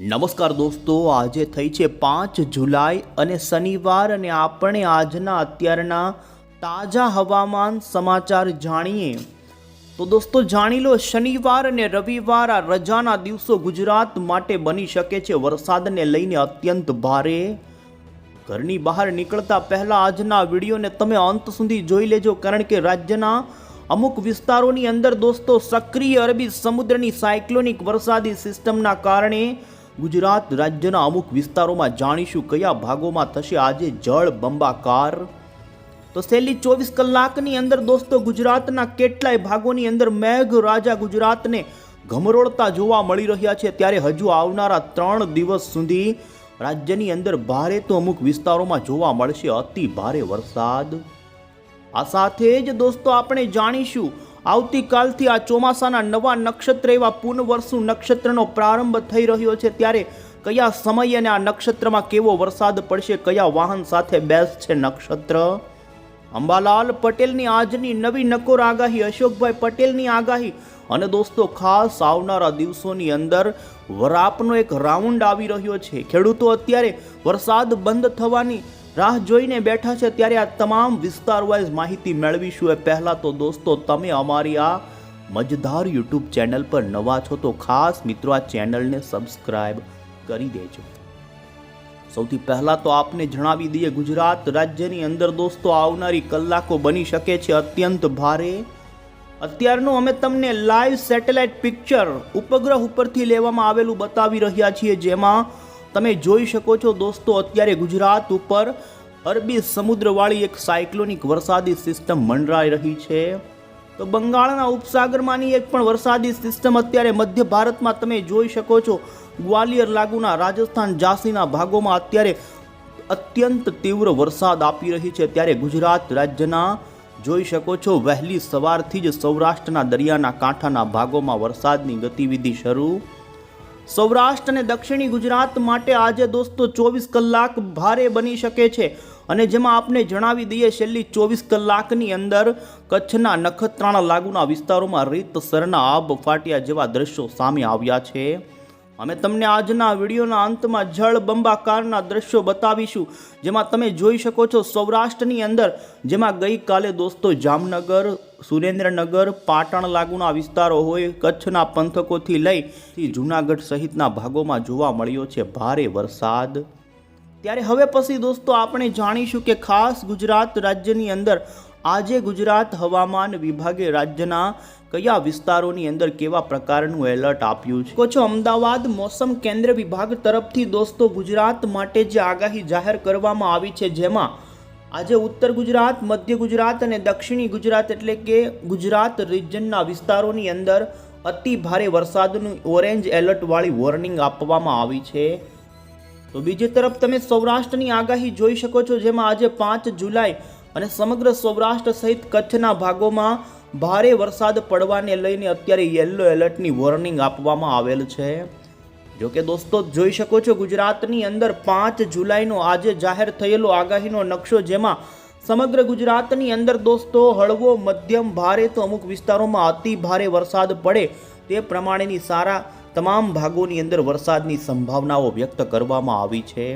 નમસ્કાર દોસ્તો, આજે થઈ છે પાંચ જુલાઈ અને શનિવાર અને આપણે આજના અત્યારના તાજા હવામાન સમાચાર જાણીએ. તો દોસ્તો, જાણી લો, શનિવાર અને રવિવાર આ રજાના દિવસો ગુજરાત માટે બની શકે છે. વરસાદને લઈને અત્યંત ભારે ઘરની બહાર નીકળતા પહેલાં આજના વિડીયોને તમે અંત સુધી જોઈ લેજો, કારણ કે રાજ્યના અમુક વિસ્તારોની અંદર દોસ્તો, સક્રિય અરબી સમુદ્રની સાયક્લોનિક વરસાદી સિસ્ટમના કારણે ગુજરાત રાજ્યના અમુક વિસ્તારોમાં જાણીશું કયા ભાગોમાં થશે આજે જળ બંબાકાર. તો છેલ્લી ચોવીસ કલાકની અંદર દોસ્તો, ગુજરાતના કેટલાય ભાગોની અંદર મેઘ રાજા ગુજરાતને ઘમરોળતા જોવા મળી રહ્યા છે. ત્યારે હજુ આવનારા ત્રણ દિવસ સુધી રાજ્યની અંદર ભારે તો અમુક વિસ્તારોમાં જોવા મળશે અતિ ભારે વરસાદ. આ સાથે જ દોસ્તો, આપણે જાણીશું આવતીકાલથી આ ચોમાસાના નવા નક્ષત્ર એવા પૂનવર્ષુ નક્ષત્રનો પ્રારંભ થઈ રહ્યો છે. ત્યારે કયા સમય અને આ નક્ષત્રમાં કેવો વરસાદ પડશે, કયા વાહન સાથે બેસ છે નક્ષત્ર? અંબાલાલ પટેલની આજની નવી નકોર આગાહી, અશોકભાઈ પટેલની આગાહી અને દોસ્તો, ખાસ આવનારા દિવસોની અંદર વરાપનો એક રાઉન્ડ આવી રહ્યો છે. ખેડૂતો અત્યારે વરસાદ બંધ થવાની રાહ જોઈને બેઠા છે ત્યારે આ તમામ વિસ્તાર વાઇઝ માહિતી મેળવીશું. એ પહેલાં તો દોસ્તો, તમે અમારી આ મજધાર યુટ્યુબ ચેનલ પર નવા છો તો ખાસ મિત્રો આ ચેનલને સબસ્ક્રાઇબ કરી દેજો. સૌથી પહેલાં તો આપને જણાવી દઈએ, ગુજરાત રાજ્યની અંદર દોસ્તો આવનારી કલાકો બની શકે છે અત્યંત ભારે. અત્યારનું અમે તમને લાઈવ સેટેલાઇટ પિક્ચર ઉપગ્રહ ઉપરથી લેવામાં આવેલું બતાવી રહ્યા છીએ, જેમાં તમે જોઈ શકો છો દોસ્તો, અત્યારે ગુજરાત ઉપર અરબી સમુદ્રવાળી એક સાયક્લોનિક વરસાદી સિસ્ટમ મંડરાઈ રહી છે. તો બંગાળના ઉપસાગરમાંની એક પણ વરસાદી સિસ્ટમ અત્યારે મધ્ય ભારતમાં તમે જોઈ શકો છો. ગ્વાલિયર લાગુના રાજસ્થાન ઝાંસીના ભાગોમાં અત્યારે અત્યંત તીવ્ર વરસાદ આપી રહી છે. ત્યારે ગુજરાત રાજ્યના જોઈ શકો છો, વહેલી સવારથી જ સૌરાષ્ટ્રના દરિયાના કાંઠાના ભાગોમાં વરસાદની ગતિવિધિ શરૂ સૌરાષ્ટ્ર અને દક્ષિણી ગુજરાત માટે આજે દોસ્તો ચોવીસ કલાક ભારે બની શકે છે. અને જેમાં આપને જણાવી દઈએ, છેલ્લી ચોવીસ કલાકની અંદર કચ્છના નખત્રાણા લાગુના વિસ્તારોમાં રીતસરના આબ ફાટ્યા જેવા દ્રશ્યો સામે આવ્યા છે. અમે તમને આજના વિડીયોના અંતમાં જળ બંબાકારના દ્રશ્યો બતાવીશું, જેમાં તમે જોઈ શકો છો સૌરાષ્ટ્રની અંદર, જેમાં ગઈકાલે દોસ્તો જામનગર, સુરેન્દ્રનગર, પાટણ લાગુના વિસ્તારો હોય, કચ્છના પંથકોથી લઈ જૂનાગઢ સહિતના ભાગોમાં જોવા મળ્યો છે ભારે વરસાદ. ત્યારે હવે પછી દોસ્તો આપણે જાણીશું કે ખાસ ગુજરાત રાજ્યની અંદર આજે ગુજરાત હવામાન વિભાગે રાજ્યના કયા વિસ્તારોની અંદર કેવા પ્રકારનું એલર્ટ આપ્યું છે. કોચો અમદાવાદ મોસમ કેન્દ્ર વિભાગ તરફથી દોસ્તો ગુજરાત માટે જે આગાહી જાહેર કરવામાં આવી છે જેમાં આજે ઉત્તર ગુજરાત, મધ્ય ગુજરાત અને દક્ષિણી ગુજરાત એટલે કે ગુજરાત રિજનના વિસ્તારોની અંદર અતિ ભારે વરસાદનું ઓરેન્જ એલર્ટવાળી વોર્નિંગ આપવામાં આવી છે. તો બીજી તરફ તમે સૌરાષ્ટ્રની આગાહી જોઈ શકો છો, જેમાં આજે પાંચ જુલાઈ અને સમગ્ર સૌરાષ્ટ્ર સહિત કચ્છના ભાગોમાં ભારે વરસાદ પડવાને લઈને અત્યારે યલો એલર્ટની વોર્નિંગ આપવામાં આવેલ છે. જો કે દોસ્તો, જોઈ શકો છો ગુજરાતની અંદર પાંચ જુલાઈનો આજે જાહેર થયેલો આગાહીનો નકશો, જેમાં સમગ્ર ગુજરાતની અંદર દોસ્તો, હળવો, મધ્યમ, ભારે તો અમુક વિસ્તારોમાં અતિ ભારે વરસાદ પડે તે પ્રમાણેની સારા તમામ ભાગોની અંદર વરસાદની સંભાવનાઓ વ્યક્ત કરવામાં આવી છે.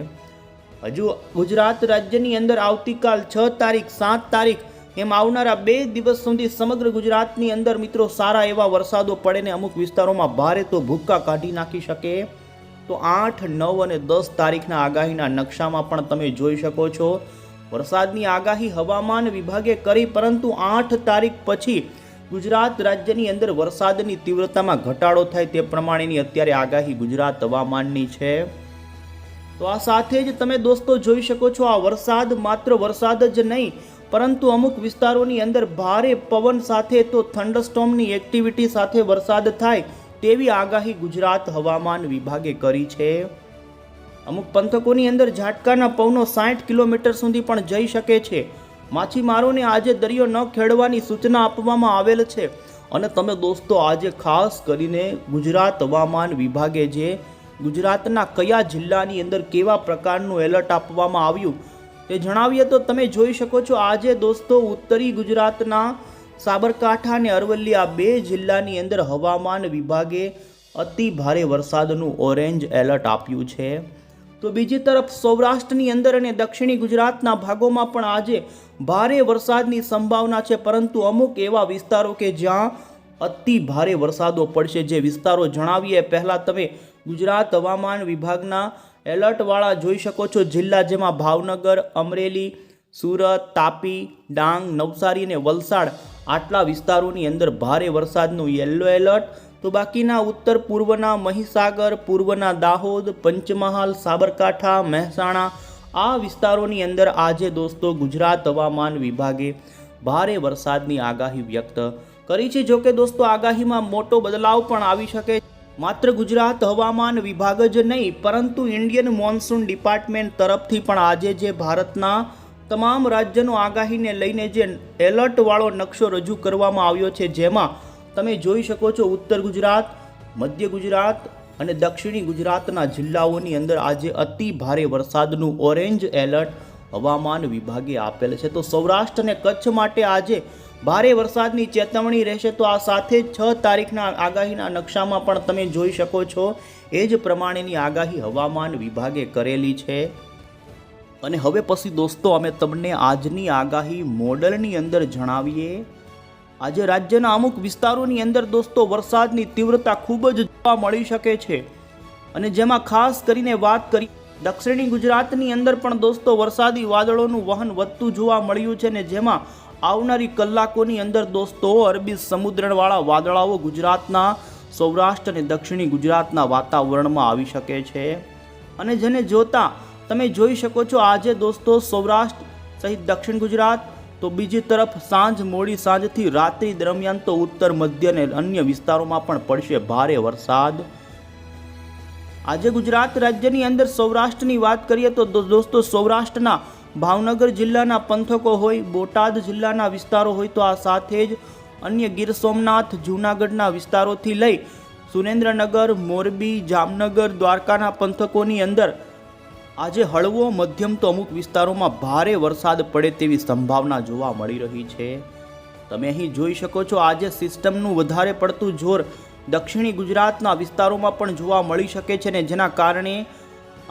હજુ ગુજરાત રાજ્યની અંદર આવતીકાલ છ તારીખ, સાત તારીખ એમ આવનારા બે દિવસ સુધી સમગ્ર ગુજરાતની અંદર મિત્રો સારા એવા વરસાદો પડે ને અમુક વિસ્તારોમાં ભારે તો ભૂક્કા કાઢી નાખી શકે. તો આઠ, નવ અને દસ તારીખના આગાહીના નકશામાં પણ તમે જોઈ શકો છો. વરસાદની આગાહી હવામાન વિભાગે કરી, પરંતુ આઠ તારીખ પછી ગુજરાત રાજ્યની અંદર વરસાદની તીવ્રતામાં ઘટાડો થાય તે પ્રમાણેની અત્યારે આગાહી ગુજરાત હવામાનની છે. તો આ સાથે જ તમે દોસ્તો જોઈ શકો છો, આ વરસાદ માત્ર વરસાદ જ નહીં, પરંતુ અમુક વિસ્તારોની અંદર ભારે પવન સાથે તો થંડરસ્ટોમની એક્ટિવિટી સાથે વરસાદ થાય તેવી આગાહી ગુજરાત હવામાન વિભાગે કરી છે. અમુક પંથકોની અંદર ઝાટકાના પવનો સાઠ કિલોમીટર સુધી પણ જઈ શકે છે. માછીમારોને આજે દરિયો ન ખેડવાની સૂચના આપવામાં આવેલ છે. અને તમે દોસ્તો, આજે ખાસ કરીને ગુજરાત હવામાન વિભાગે જે ગુજરાતના કયા જિલ્લાની અંદર કેવા પ્રકારનું એલર્ટ આપવામાં આવ્યું તે જણાવીએ તો તમે જોઈ શકો છો, આજે દોસ્તો ઉત્તરી ગુજરાતના સાબરકાંઠા અને અરવલ્લી આ બે જિલ્લાની અંદર હવામાન વિભાગે અતિ ભારે વરસાદનું ઓરેન્જ એલર્ટ આપ્યું છે. તો બીજી તરફ સૌરાષ્ટ્રની અંદર અને દક્ષિણી ગુજરાતના ભાગોમાં પણ આજે ભારે વરસાદની સંભાવના છે, પરંતુ અમુક એવા વિસ્તારો કે જ્યાં અતિ ભારે વરસાદો પડશે જે વિસ્તારો જણાવીએ, પહેલાં તમે ગુજરાત હવામાન વિભાગના એલર્ટવાળા જોઈ શકો છો. જિલ્લા જેમાં ભાવનગર, અમરેલી, સુરત, તાપી, ડાંગ, નવસારી અને વલસાડ આટલા વિસ્તારોની અંદર ભારે વરસાદનું યલો એલર્ટ તો બાકીના ઉત્તર પૂર્વના મહીસાગર, પૂર્વના દાહોદ, પંચમહાલ, સાબરકાંઠા, મહેસાણા, આ વિસ્તારોની અંદર આજે દોસ્તો ગુજરાત હવામાન વિભાગે ભારે વરસાદની આગાહી વ્યક્ત કરી છે. જોકે દોસ્તો આગાહીમાં મોટો બદલાવ પણ આવી શકે માત્ર ગુજરાત હવામાન વિભાગ જ નહીં, પરંતુ ઇન્ડિયન મોન્સૂન ડિપાર્ટમેન્ટ તરફથી પણ આજે જે ભારતના તમામ રાજ્યનો આગાહીને લઈને જે એલર્ટવાળો નકશો રજૂ કરવામાં આવ્યો છે, જેમાં તમે જોઈ શકો છો ઉત્તર ગુજરાત, મધ્ય ગુજરાત અને દક્ષિણી ગુજરાતના જિલ્લાઓની અંદર આજે અતિ ભારે વરસાદનું ઓરેન્જ એલર્ટ હવામાન વિભાગે આપેલ છે. તો સૌરાષ્ટ્ર અને કચ્છ માટે આજે ભારે વરસાદની ચેતવણી રહેશે. તો આ સાથે છ તારીખના આગાહીના નકશામાં પણ તમે જોઈ શકો છો. એ જ પ્રમાણેની આગાહી હવામાન વિભાગે કરેલી છે. અને હવે પછી દોસ્તો અમે તમને આજની આગાહી મોડલની અંદર જણાવીએ. આજે રાજ્યના અમુક વિસ્તારોની અંદર દોસ્તો વરસાદની તીવ્રતા ખૂબ જ જોવા મળી શકે છે. અને જેમાં ખાસ કરીને વાત કરી દક્ષિણી ગુજરાતની અંદર પણ દોસ્તો વરસાદી વાદળોનું વહન વધતું જોવા મળ્યું છે ને જેમાં આવનારી કલાકોની અંદર દોસ્તો અરબી સમુદ્રવાળા વાદળાઓ ગુજરાતના, સૌરાષ્ટ્ર અને દક્ષિણી ગુજરાતના વાતાવરણમાં આવી શકે છે. અને જેને જોતા તમે જોઈ શકો છો આજે દોસ્તો સૌરાષ્ટ્ર સહિત દક્ષિણ ગુજરાત તો બીજી તરફ સાંજ મોડી સાંજથી રાત્રિ દરમિયાન તો ઉત્તર મધ્ય અને અન્ય વિસ્તારોમાં પણ પડશે ભારે વરસાદ. આજે ગુજરાત રાજ્યની અંદર સૌરાષ્ટ્રની વાત કરીએ તો દોસ્તો સૌરાષ્ટ્રના ભાવનગર જિલ્લાના પંથકો હોય, બોટાદ જિલ્લાના વિસ્તારો હોય તો આ સાથે જ અન્ય ગીર સોમનાથ, જૂનાગઢના વિસ્તારોથી લઈ સુરેન્દ્રનગર, મોરબી, જામનગર, દ્વારકાના પંથકોની અંદર આજે હળવો, મધ્યમ તો અમુક વિસ્તારોમાં ભારે વરસાદ પડે તેવી સંભાવના જોવા મળી રહી છે. તમે અહીં જોઈ શકો છો, આજે સિસ્ટમનું વધારે પડતું જોર દક્ષિણી ગુજરાતના વિસ્તારોમાં પણ જોવા મળી શકે છે ને જેના કારણે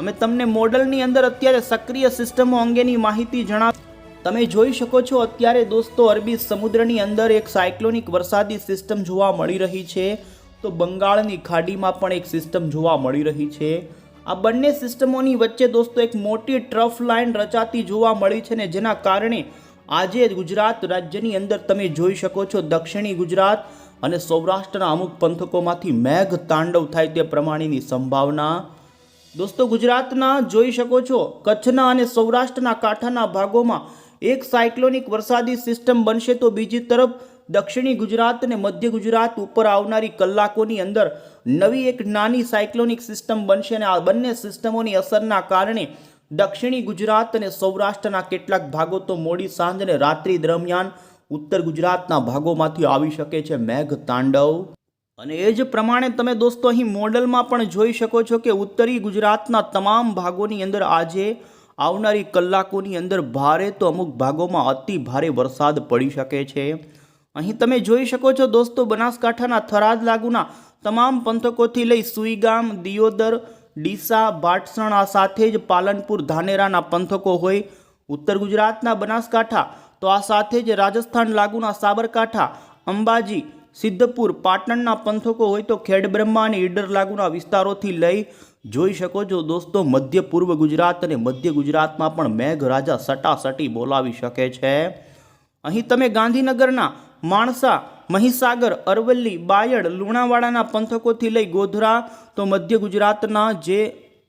અમે તમને મોડલની અંદર અત્યારે સક્રિય સિસ્ટમો અંગેની માહિતી જણાવ તમે જોઈ શકો છો, અત્યારે દોસ્તો અરબી સમુદ્રની અંદર એક સાયક્લોનિક વરસાદી સિસ્ટમ જોવા મળી રહી છે. તો બંગાળની ખાડીમાં પણ એક સિસ્ટમ જોવા મળી રહી છે. આ બંને સિસ્ટમોની વચ્ચે દોસ્તો એક મોટી ટ્રફ લાઇન રચાતી જોવા મળી છે ને જેના કારણે આજે ગુજરાત રાજ્યની અંદર તમે જોઈ શકો છો દક્ષિણી ગુજરાત અને સૌરાષ્ટ્રના અમુક પંથકોમાંથી મેઘ તાંડવ થાય તે પ્રમાણેની સંભાવના. દોસ્તો ગુજરાતના જોઈ શકો છો, કચ્છના અને સૌરાષ્ટ્રના કાંઠાના ભાગોમાં એક સાયક્લોનિક વરસાદી સિસ્ટમ બનશે તો બીજી તરફ દક્ષિણી ગુજરાત અને મધ્ય ગુજરાત ઉપર આવનારી કલાકોની અંદર નવી એક નાની સાયક્લોનિક સિસ્ટમ બનશે અને આ બંને સિસ્ટમોની અસરના કારણે દક્ષિણી ગુજરાત અને સૌરાષ્ટ્રના કેટલાક ભાગો તો મોડી સાંજ અને રાત્રિ દરમિયાન ઉત્તર ગુજરાતના ભાગોમાંથી આવી શકે છે મેઘ તાંડવ અને એ જ પ્રમાણે તમે દોસ્તો અહીં મોડલમાં પણ જોઈ શકો છો કે ઉત્તરી ગુજરાતના તમામ ભાગોની અંદર આજે આવનારી કલાકોની અંદર ભારે તો અમુક ભાગોમાં અતિ ભારે વરસાદ પડી શકે છે. અહીં તમે જોઈ શકો છો દોસ્તો, બનાસકાંઠાના થરાદ લાગુના તમામ પંથકોથી લઈ સુઈગામ, દિયોદર, ડીસા ભાટસણ આ સાથે જ પાલનપુર, ધાનેરાના પંથકો હોય. ઉત્તર ગુજરાતના બનાસકાંઠા તો આ સાથે જ રાજસ્થાન લાગુના સાબરકાંઠા, અંબાજી, સિદ્ધપુર, પાટણના પંથકો હોય તો ખેડબ્રહ્મા અને ઈડર લાગુના વિસ્તારોથી લઈ જોઈ શકો છો દોસ્તો, મધ્ય પૂર્વ ગુજરાત અને મધ્ય ગુજરાતમાં પણ મેઘરાજા સટાસટી બોલાવી શકે છે. અહીં તમે ગાંધીનગરના માણસા, મહીસાગર, અરવલ્લી, બાયડ, લુણાવાડાના પંથકોથી લઈ ગોધરા, તો મધ્ય ગુજરાતના જે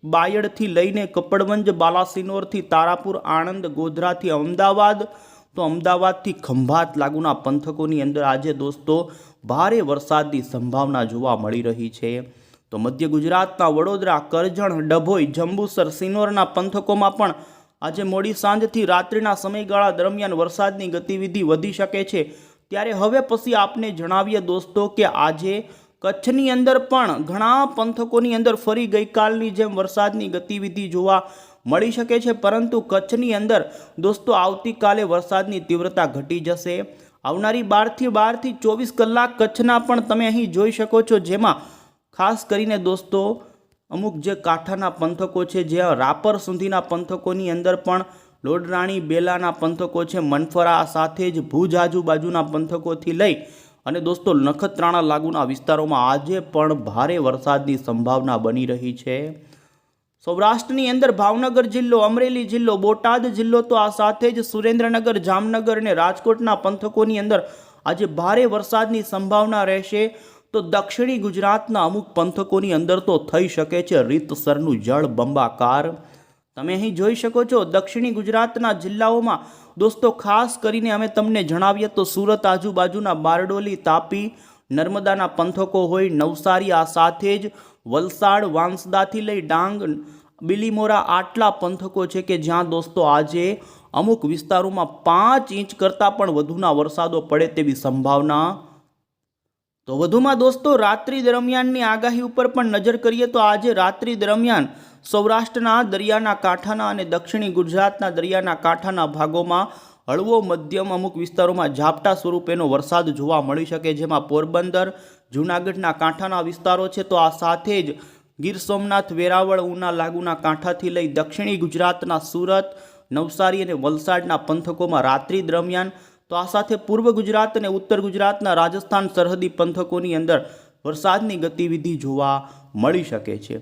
બાયડથી લઈને કપડવંજ, બાલાસિનોરથી તારાપુર, આણંદ, ગોધરાથી અમદાવાદ, તો અમદાવાદથી ખંભાત લાગુના પંથકોની અંદર આજે દોસ્તો ભારે વરસાદની સંભાવના જોવા મળી રહી છે. તો મધ્ય ગુજરાતના વડોદરા, કરજણ, ડભોઈ, જંબુસર, સિનોરના પંથકોમાં પણ આજે મોડી સાંજથી રાત્રિના સમયગાળા દરમિયાન વરસાદની ગતિવિધિ વધી શકે છે. ત્યારે હવે પછી આપને જણાવીએ દોસ્તો કે આજે કચ્છની અંદર પણ ઘણા પંથકોની અંદર ફરી ગઈકાલની જેમ વરસાદની ગતિવિધિ જોવા મળી શકે છે, પરંતુ કચ્છની અંદર દોસ્તો આવતીકાલે વરસાદની તીવ્રતા ઘટી જશે. આવનારી બારથી બારથી ચોવીસ કલાક કચ્છના પણ તમે અહીં જોઈ શકો છો, જેમાં ખાસ કરીને દોસ્તો અમુક જે કાંઠાના પંથકો છે, જ્યાં રાપર સુધીના પંથકોની અંદર પણ લોડરાણી બેલાના પંથકો છે મનફરા સાથે જ ભુજ આજુબાજુના પંથકોથી લઈ અને દોસ્તો નખત્રાણા લાગુના વિસ્તારોમાં આજે પણ ભારે વરસાદની સંભાવના બની રહી છે. સૌરાષ્ટ્રની અંદર ભાવનગર જિલ્લો, અમરેલી જિલ્લો, બોટાદ જિલ્લો તો આ સાથે જ સુરેન્દ્રનગર, જામનગર અને રાજકોટના પંથકોની અંદર આજે ભારે વરસાદની સંભાવના રહેશે. તો દક્ષિણી ગુજરાતના અમુક પંથકોની અંદર તો થઈ શકે છે રીતસરનું જળ બંબાકાર તમે અહીં જોઈ શકો છો, દક્ષિણી ગુજરાતના જિલ્લાઓમાં દોસ્તો ખાસ કરીને અમે તમને જણાવીએ તો સુરત આજુબાજુના બારડોલી, તાપી, નર્મદાના પંથકો હોય, નવસારી આ સાથે જ વલસાડ, વાંસદાથી લઈ ડાંગ, બિલીમોરા આટલા પંથકો છે કે જ્યાં દોસ્તો આજે અમુક વિસ્તારોમાં પાંચ ઇંચ કરતાં પણ વધુના વરસાદો પડે તેવી સંભાવના તો વધુમાં દોસ્તો, રાત્રિ દરમિયાનની આગાહી ઉપર પણ નજર કરીએ તો આજે રાત્રિ દરમિયાન સૌરાષ્ટ્રના દરિયાના કાંઠાના અને દક્ષિણી ગુજરાતના દરિયાના કાંઠાના ભાગોમાં હળવો મધ્યમ અમુક વિસ્તારોમાં ઝાપટા સ્વરૂપેનો વરસાદ જોવા મળી શકે જેમાં પોરબંદર, જૂનાગઢના કાંઠાના વિસ્તારો છે. તો આ સાથે જ ગીર સોમનાથ, વેરાવળ, ઉના, લાગુના કાંઠાથી લઈ દક્ષિણી ગુજરાતના સુરત, નવસારી અને વલસાડના પંથકોમાં રાત્રિ દરમિયાન તો આ સાથે પૂર્વ ગુજરાત અને ઉત્તર ગુજરાતના રાજસ્થાન સરહદી પંથકોની અંદર વરસાદની ગતિવિધિ જોવા મળી શકે છે.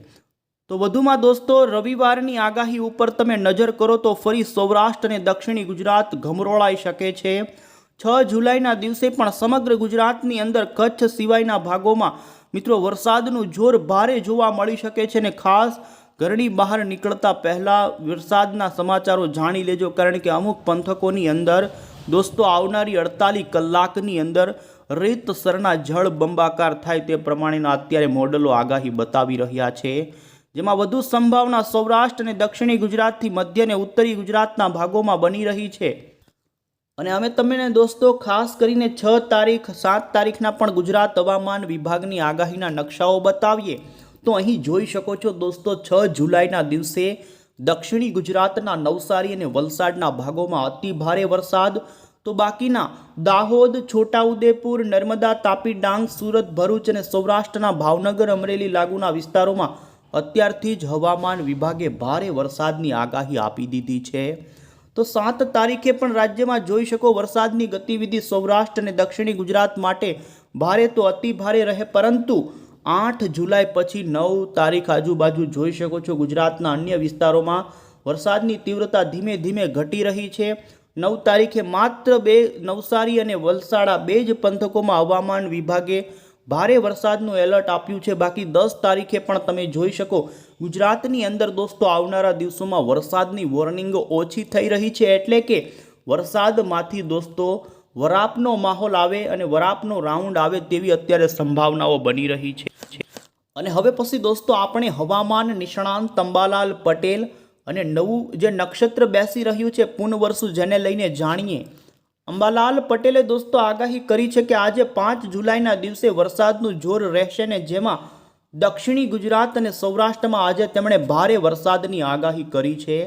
તો વધુમાં દોસ્તો, રવિવારની આગાહી ઉપર તમે નજર કરો તો ફરી સૌરાષ્ટ્ર અને દક્ષિણી ગુજરાત ગમરોળાઈ શકે છે. છ જુલાઈના દિવસે પણ સમગ્ર ગુજરાતની અંદર કચ્છ સિવાયના ભાગોમાં મિત્રો વરસાદનું જોર ભારે જોવા મળી શકે છે ને ખાસ ઘરની બહાર નીકળતા પહેલાં વરસાદના સમાચારો જાણી લેજો કારણ કે અમુક પંથકોની અંદર દોસ્તો, આવનારી અડતાલીસ કલાકની અંદર રીતસરના જળ બંબાકાર થાય તે પ્રમાણેના અત્યારે મોડલો આગાહી બતાવી રહ્યા છે. જેમાં વધુ સંભાવના સૌરાષ્ટ્ર અને દક્ષિણી ગુજરાતથી મધ્ય અને ઉત્તરી ગુજરાતના ભાગોમાં બની રહી છે. અને અમે તમને દોસ્તો, ખાસ કરીને છ તારીખ, સાત તારીખના પણ ગુજરાત હવામાન વિભાગની આગાહીના નકશાઓ બતાવીએ. તો અહીં જોઈ શકો છો દોસ્તો, છ જુલાઈના દિવસે દક્ષિણી ગુજરાતના નવસારી અને વલસાડના ભાગોમાં અતિ ભારે વરસાદ. તો બાકીના દાહોદ, છોટાઉદેપુર, નર્મદા તાપી ડાંગ સુરત, ભરૂચ અને સૌરાષ્ટ્રના ભાવનગર અમરેલી લાગુના વિસ્તારોમાં અત્યારથી જ હવામાન વિભાગે ભારે વરસાદની આગાહી આપી દીધી છે. તો સાત તારીખે પણ રાજ્યમાં જોઈ શકો વરસાદની ગતિવિધિ સૌરાષ્ટ્ર અને દક્ષિણી ગુજરાત માટે ભારે તો અતિ ભારે રહે, પરંતુ આઠ જુલાઈ પછી નવ તારીખ આજુબાજુ જોઈ શકો છો ગુજરાતના અન્ય વિસ્તારોમાં વરસાદની તીવ્રતા ધીમે ધીમે ઘટી રહી છે. નવ તારીખે માત્ર બે નવસારી અને વલસાડા બે જ પંથકોમાં હવામાન વિભાગે ભારે વરસાદનું એલર્ટ આપ્યું છે. બાકી દસ તારીખે પણ તમે જોઈ શકો ગુજરાતની અંદર દોસ્તો આવનારા દિવસોમાં વરસાદની વોર્નિંગો ઓછી થઈ રહી છે. એટલે કે વરસાદમાંથી દોસ્તો વરાપનો માહોલ આવે અને વરાપનો રાઉન્ડ આવે તેવી અત્યારે સંભાવનાઓ બની રહી છે. અને હવે પછી દોસ્તો આપણે હવામાન નિષ્ણાંત તંબાલાલ પટેલ અને નવું જે નક્ષત્ર બેસી રહ્યું છે પુનવર્ષુ જેને લઈને જાણીએ. અંબાલાલ પટેલે દોસ્તો આગાહી કરી છે કે આજે પાંચ જુલાઈના દિવસે વરસાદનું જોર રહેશે ને જેમાં દક્ષિણી ગુજરાત અને સૌરાષ્ટ્રમાં આજે તેમણે ભારે વરસાદની આગાહી કરી છે.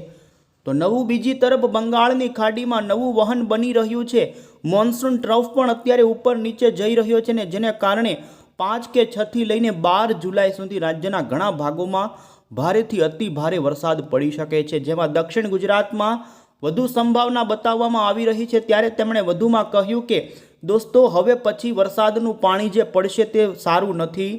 તો નવું બીજી તરફ બંગાળની ખાડીમાં નવું વહન બની રહ્યું છે. મોન્સૂન ટ્રફ પણ અત્યારે ઉપર નીચે જઈ રહ્યો છે ને જેને કારણે પાંચ કે છથી લઈને બાર જુલાઈ સુધી રાજ્યના ઘણા ભાગોમાં ભારેથી અતિ ભારે વરસાદ પડી શકે છે. જેમાં દક્ષિણ ગુજરાતમાં વધુ સંભાવના બતાવવામાં આવી રહી છે. ત્યારે તેમણે વધુમાં કહ્યું કે, દોસ્તો, હવે પછી વરસાદનું પાણી જે પડશે તે સારું નથી.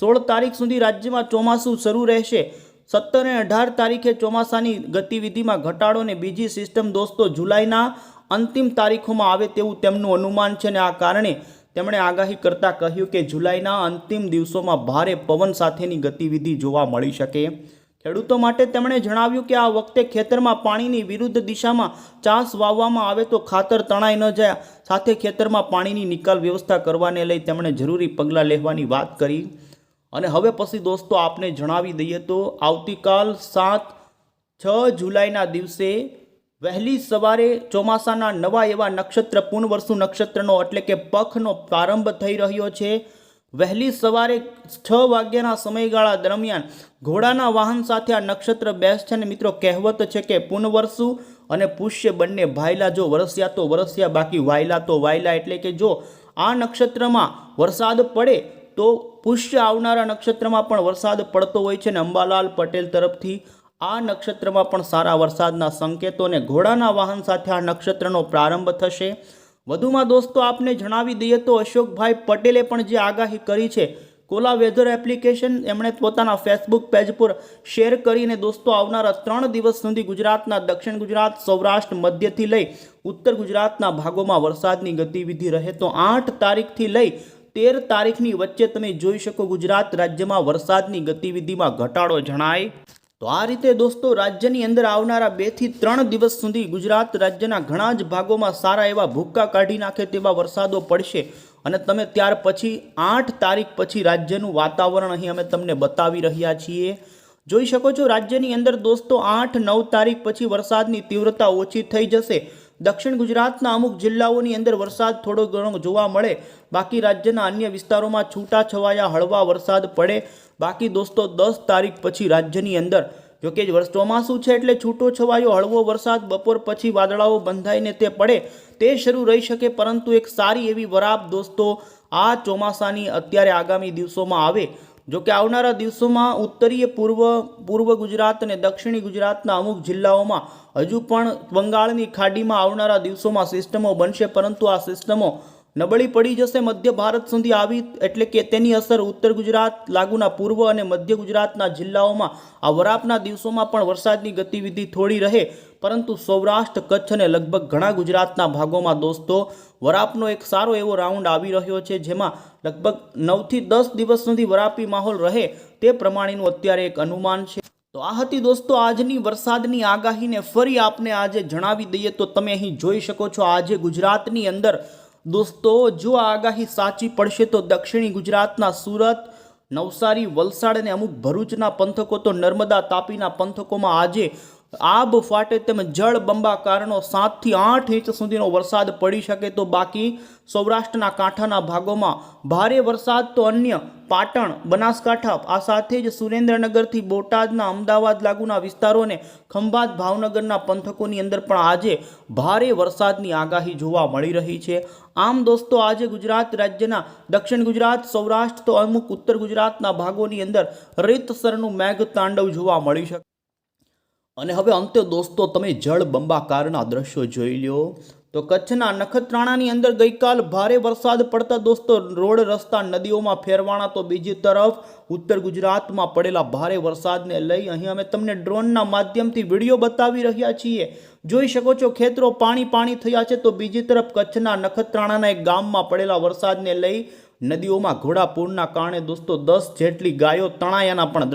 સોળ તારીખ સુધી રાજ્યમાં ચોમાસું શરૂ રહેશે. સત્તર અને અઢાર તારીખે ચોમાસાની ગતિવિધિમાં ઘટાડો ને બીજી સિસ્ટમ દોસ્તો જુલાઈના અંતિમ તારીખોમાં આવે તેવું તેમનું અનુમાન છે અને આ કારણે તેમણે આગાહી કરતાં કહ્યું કે જુલાઈના અંતિમ દિવસોમાં ભારે પવન સાથેની ગતિવિધિ જોવા મળી શકે. ખેડૂતો માટે તેમણે જણાવ્યું કે આ વખતે ખેતરમાં પાણીની વિરુદ્ધ દિશામાં ચાસ વાવવામાં આવે તો ખાતર તણાઈ ન જાય, સાથે ખેતરમાં પાણીની નિકાલ વ્યવસ્થા કરવાને લઈ તેમણે જરૂરી પગલાં લેવાની વાત કરી. અને હવે પછી દોસ્તો આપને જણાવી દઈએ તો આવતીકાલ સાત, છ જુલાઈના દિવસે વહેલી સવારે ચોમાસાના નવા એવા નક્ષત્ર પૂર્ણવર્ષુ નક્ષત્રનો એટલે કે પખનો પ્રારંભ થઈ રહ્યો છે. વહેલી સવારે છ વાગ્યાના સમયગાળા દરમિયાન ઘોડાના વાહન સાથે આ નક્ષત્ર બેસશે અને મિત્રો કહેવત છે કે પુનવર્ષુ અને પુષ્ય બંને ભાયલા જો વરસ્યા તો વરસ્યા, બાકી વાયલા તો વાયલા. એટલે કે જો આ નક્ષત્રમાં વરસાદ પડે તો પુષ્ય આવનારા નક્ષત્રમાં પણ વરસાદ પડતો હોય છે ને અંબાલાલ પટેલ તરફથી આ નક્ષત્રમાં પણ સારા વરસાદના સંકેતો અને ઘોડાના વાહન સાથે આ નક્ષત્રનો પ્રારંભ થશે. વધુમાં દોસ્તો, આપને જણાવી દઈએ તો અશોકભાઈ પટેલે પણ જે આગાહી કરી છે, કોલા વેધર એપ્લિકેશન, એમણે પોતાના ફેસબુક પેજ પર શેર કરીને દોસ્તો, આવનારા ત્રણ દિવસ સુધી ગુજરાતના દક્ષિણ ગુજરાત, સૌરાષ્ટ્ર, મધ્યથી લઈ ઉત્તર ગુજરાતના ભાગોમાં વરસાદની ગતિવિધિ રહે તો આઠ તારીખથી લઈ તેર તારીખની વચ્ચે તમે જોઈ શકો ગુજરાત રાજ્યમાં વરસાદની ગતિવિધિમાં ઘટાડો જણાય. તો આ રીતે દોસ્તો, રાજ્યની અંદર આવનારા બેથી ત્રણ દિવસ સુધી ગુજરાત રાજ્યના ઘણા જ ભાગોમાં સારા એવા ભૂક્કા કાઢી નાખે તેવા વરસાદો પડશે. અને તમે ત્યાર પછી આઠ તારીખ પછી રાજ્યનું વાતાવરણ અહીં અમે તમને બતાવી રહ્યા છીએ. જોઈ શકો છો, રાજ્યની અંદર દોસ્તો, આઠ નવ તારીખ પછી વરસાદની તીવ્રતા ઓછી થઈ જશે. દક્ષિણ ગુજરાતના અમુક જિલ્લાઓની અંદર વરસાદ થોડો ઘણો જોવા મળે. બાકી રાજ્યના અન્ય વિસ્તારોમાં છૂટા છવાયા હળવા વરસાદ પડે. બાકી દોસ્તો, દસ તારીખ પછી રાજ્યની અંદર, જોકે ચોમાસું છે એટલે છૂટો છવાયો હળવો વરસાદ બપોર પછી વાદળાઓ બંધાઈને તે પડે. તે શરૂ રહી શકે પરંતુ એક સારી એવી વરાપ દોસ્તો આ ચોમાસાની અત્યારે આગામી દિવસોમાં આવે. જો કે આવનારા દિવસોમાં ઉત્તરીય પૂર્વ પૂર્વ ગુજરાત અને દક્ષિણી ગુજરાતના અમુક જિલ્લાઓમાં હજુ પણ બંગાળની ખાડીમાં આવનારા દિવસોમાં સિસ્ટમો બનશે, પરંતુ આ સિસ્ટમો નબળી પડી જશે. મધ્ય ભારત સુધી આવી, એટલે કે તેની અસર ઉત્તર ગુજરાત, લાગુના પૂર્વ અને મધ્ય ગુજરાતના જિલ્લાઓમાં આ વરાપના દિવસોમાં પણ વરસાદની ગતિવિધિ થોડી રહે. પરંતુ સૌરાષ્ટ્ર, કચ્છ અને લગભગ ઘણા ગુજરાતના ભાગોમાં દોસ્તો વરાપનો એક સારો એવો રાઉન્ડ આવી રહ્યો છે, જેમાં લગભગ નવથી દસ દિવસ સુધી વરાપી માહોલ રહે તે પ્રમાણેનું અત્યારે એક અનુમાન છે. તો આ હતી દોસ્તો આજની વરસાદની આગાહીને ફરી આપને આજે જણાવી દઈએ તો તમે અહીં જોઈ શકો છો આજે ગુજરાતની અંદર દોસ્તો જો આ આગાહી સાચી પડશે તો દક્ષિણી ગુજરાતના સુરત, નવસારી, વલસાડ અને અમુક ભરૂચના પંથકો તો નર્મદા તાપીના પંથકોમાં આજે આબ ફાટે તેમ જળ બંબાકારનો સાતથી આઠ ઇંચ સુધીનો વરસાદ પડી શકે તો બાકી સૌરાષ્ટ્રના કાંઠાના ભાગોમાં ભારે વરસાદ તો અન્ય પાટણ, બનાસકાંઠા, આ સાથે જ સુરેન્દ્રનગરથી બોટાદના અમદાવાદ લાગુના વિસ્તારોને ખંભાત ભાવનગરના પંથકોની અંદર પણ આજે ભારે વરસાદની આગાહી જોવા મળી રહી છે. આમ દોસ્તો, આજે ગુજરાત રાજ્યના દક્ષિણ ગુજરાત, સૌરાષ્ટ્ર તો અમુક ઉત્તર ગુજરાતના ભાગોની અંદર રીતસરનું મેઘ તાંડવ જોવા મળી શકે અને હવે અંતે દોસ્તો, તમે જળ બંબાકારના દ્રશ્યો જોઈ લ્યો. તો કચ્છના નખત્રાણાની અંદર ગઈકાલ ભારે વરસાદ પડતા દોસ્તો, રોડ, રસ્તા, નદીઓમાં ફેરવાણા તો બીજી તરફ ઉત્તર ગુજરાતમાં પડેલા ભારે વરસાદને લઈ અહીં અમે તમને ડ્રોનના માધ્યમથી વીડિયો બતાવી રહ્યા છીએ. જોઈ શકો છો, ખેતરો પાણી પાણી થયા છે, તો બીજી તરફ કચ્છના નખત્રાણાના એક ગામમાં પડેલા વરસાદને લઈ નદીઓમાં ઘોડાપૂરના કારણે દોસ્તો દસ જેટલી ગાયો તણાયાના પણ